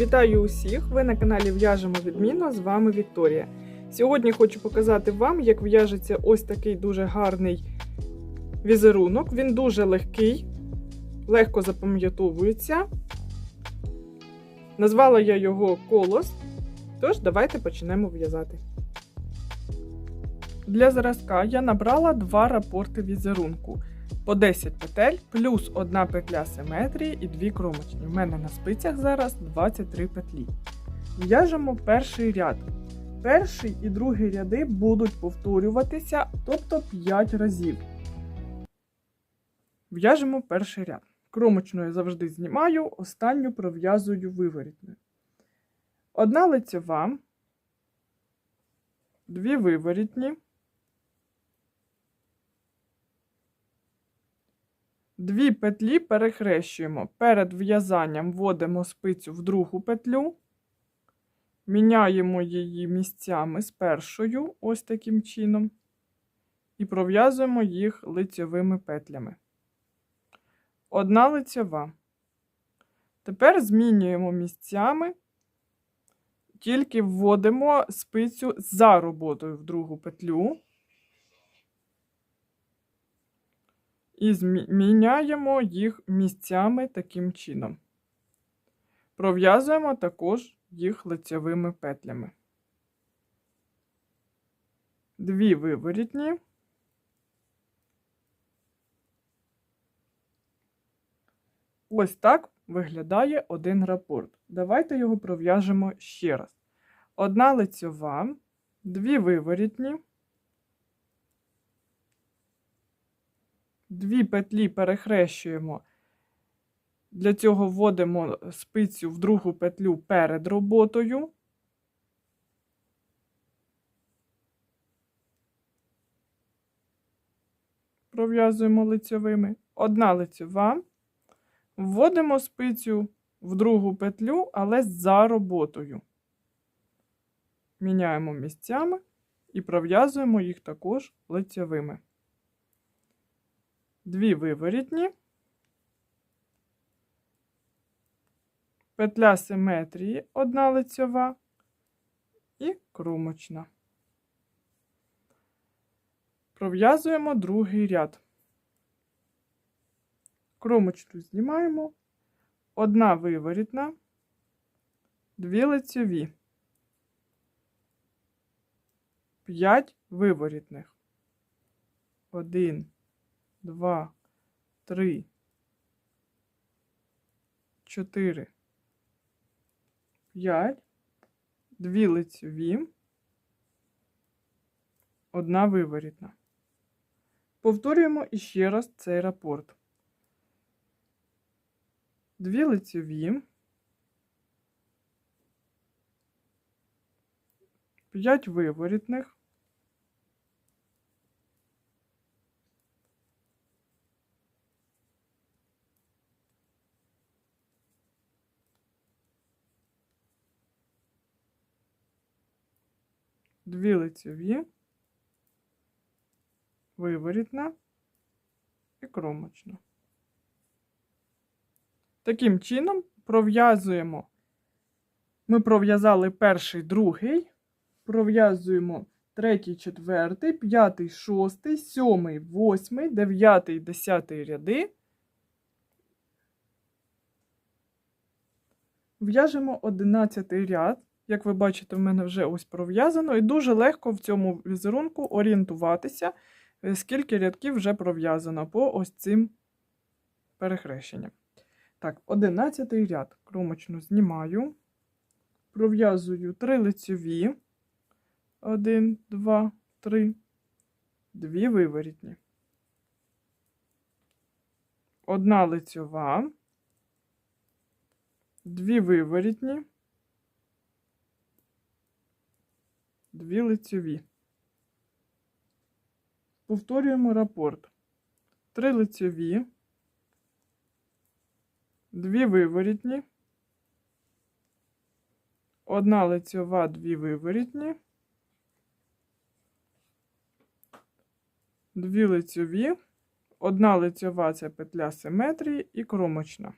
Вітаю усіх! Ви на каналі В'яжемо відмінно. З вами Вікторія. Сьогодні хочу показати вам, як в'яжеться ось такий дуже гарний візерунок. Він дуже легкий, легко запам'ятовується. Назвала я його колос. Тож, давайте почнемо в'язати. Для зразка я набрала два рапорти візерунку по 10 петель, плюс одна петля симетрії і дві кромочні. У мене на спицях зараз 23 петлі. В'яжемо перший ряд. Перший і другий ряди будуть повторюватися, тобто 5 разів. В'яжемо перший ряд. Кромочну я завжди знімаю, останню пров'язую виворітною. Одна лицьова, дві виворітні. Дві петлі перехрещуємо. Перед в'язанням вводимо спицю в другу петлю, міняємо її місцями з першою, ось таким чином, і пров'язуємо їх лицьовими петлями. Одна лицьова. Тепер змінюємо місцями, тільки вводимо спицю за роботою в другу петлю. І зміняємо їх місцями таким чином. Пров'язуємо також їх лицевими петлями. Дві виворітні. Ось так виглядає один рапорт. Давайте його пров'яжемо ще раз. Одна лицьова, дві виворітні. Дві петлі перехрещуємо. Для цього вводимо спицю в другу петлю перед роботою. Пров'язуємо лицьовими. Одна лицьова. Вводимо спицю в другу петлю, але за роботою. Міняємо місцями і пров'язуємо їх також лицьовими дві виворітні, петля симетрії, одна лицьова і кромочна. Пров'язуємо другий ряд. Кромочку знімаємо, одна виворітна, дві лицьові, п'ять виворітних. Один два, три, чотири, п'ять, дві лицьові, одна виворітна. Повторюємо іще раз цей рапорт. Дві лицьові, п'ять виворітних, дві лицеві, виворітна і кромочна. Таким чином пров'язуємо. Ми пров'язали перший, другий, пров'язуємо третій, четвертий, п'ятий, шостий, сьомий, восьмий, дев'ятий, десятий ряди. В'яжемо одинадцятий ряд. Як ви бачите, в мене вже ось пров'язано, і дуже легко в цьому візерунку орієнтуватися, е, скільки рядків вже пров'язано по ось цим перехрещенням. Так, 11 ряд кромочну знімаю, пров'язую 3 лицьові, 1, 2, 3, 2 виворітні. Одна лицьова, дві виворітні. Дві лицьові. Повторюємо рапорт. Три лицьові, дві виворітні, одна лицьова, дві виворітні, дві лицьові, одна лицьова це петля симетрії і кромочна.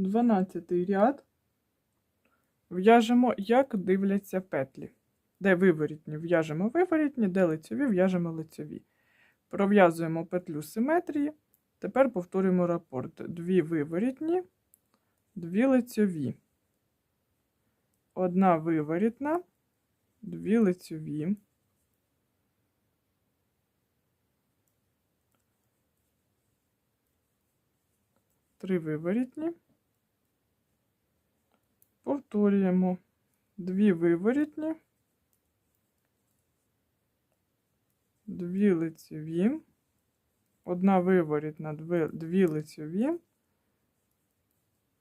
12 ряд в'яжемо, як дивляться петлі. Де виворітні в'яжемо виворітні, де лицьові в'яжемо лицьові. Пров'язуємо петлю симетрії. Тепер повторюємо рапорт. Дві виворітні, дві лицьові. Одна виворітна, дві лицьові. Три виворітні. Повторюємо. Дві виворітні, дві лицеві, одна виворітна, дві, лицеві.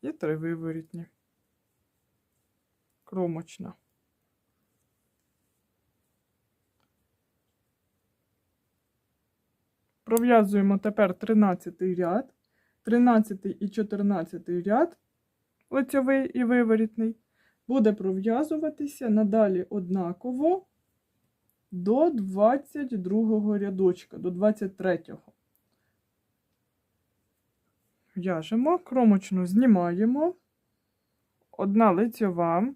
І три виворітні. Кромочна. Пров'язуємо тепер 13 ряд, 13 і 14 ряд лицьовий і виворітний, буде пров'язуватися надалі однаково до 22 рядочка, до 23-го. В'яжемо, кромочну знімаємо, одна лицьова.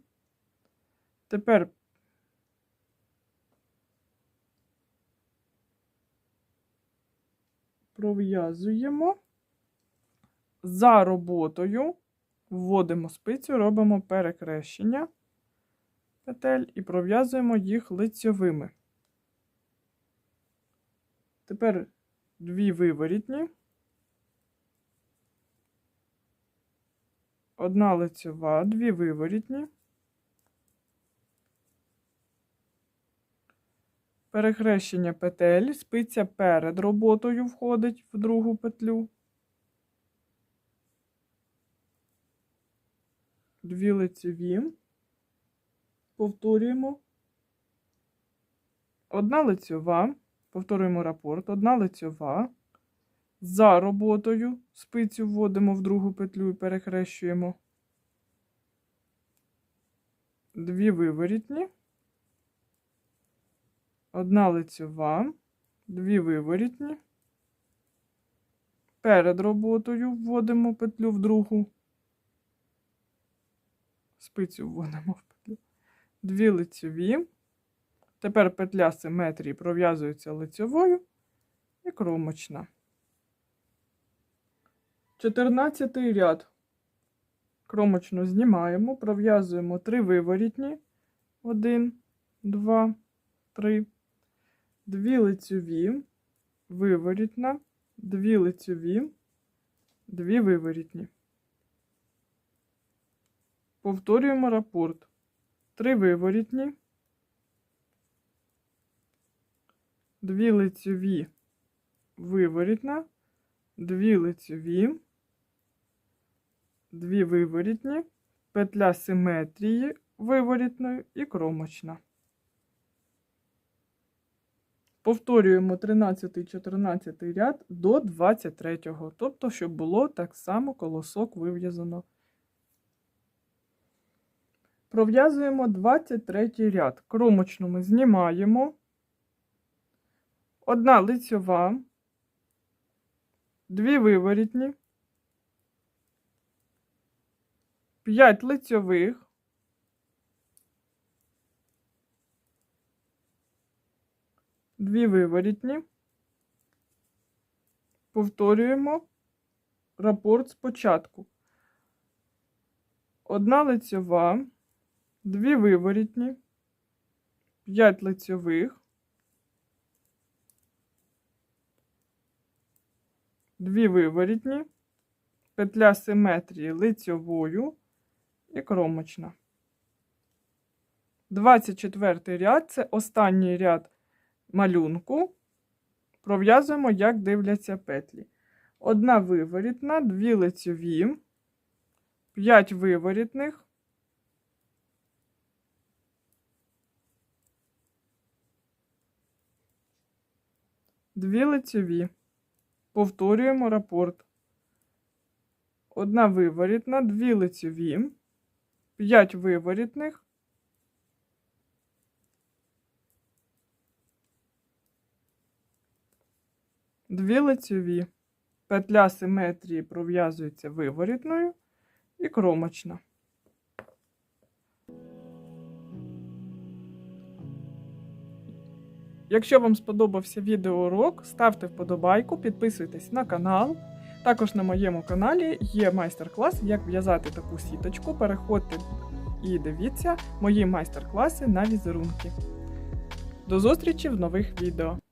Тепер пров'язуємо за роботою вводимо спицю, робимо перекрещення петель і пров'язуємо їх лицьовими. Тепер дві виворітні, одна лицьова, дві виворітні, перехрещення петель, спиця перед роботою входить в другу петлю. Дві лицеві, повторюємо, одна лицьова, повторюємо рапорт, одна лицьова, за роботою. Спицю вводимо в другу петлю і перехрещуємо, дві виворітні, одна лицьова, дві виворітні, перед роботою вводимо петлю в другу спицю вводимо в петлю. Дві лицьові. Тепер петля симетрії пров'язується лицьовою і кромочна. 14 ряд. Кромочну знімаємо, пров'язуємо 3 виворітні. 1, 2, 3, 2 лицьові, виворітна, 2 лицьові, 2 виворітні. Повторюємо рапорт. Три виворітні, дві лицьові виворітна, дві лицьові, дві виворітні, петля симетрії виворітної і кромочна. Повторюємо 13-14 ряд до 23, тобто, щоб було так само колосок вив'язано. Пров'язуємо 23 ряд. Кромочну ми знімаємо. Одна лицьова, дві виворітні, 5 лицьових, дві виворітні. Повторюємо рапорт спочатку. Одна лицьова, дві виворітні, 5 лицьових, дві виворітні, петля симетрії лицьовою і кромочна. 24 ряд це останній ряд малюнку. Пров'язуємо, як дивляться петлі. Одна виворітна, дві лицьові, 5 виворітних, Дві лицеві. Повторюємо рапорт. Одна виворітна, дві лицеві, 5 виворітних, дві лицеві. Петля симетрії пров'язується виворітною і кромочна. Якщо вам сподобався відеоурок, ставте вподобайку, підписуйтесь на канал. Також на моєму каналі є майстер-клас, як в'язати таку сіточку. Переходьте і дивіться мої майстер-класи на візерунки. До зустрічі в нових відео!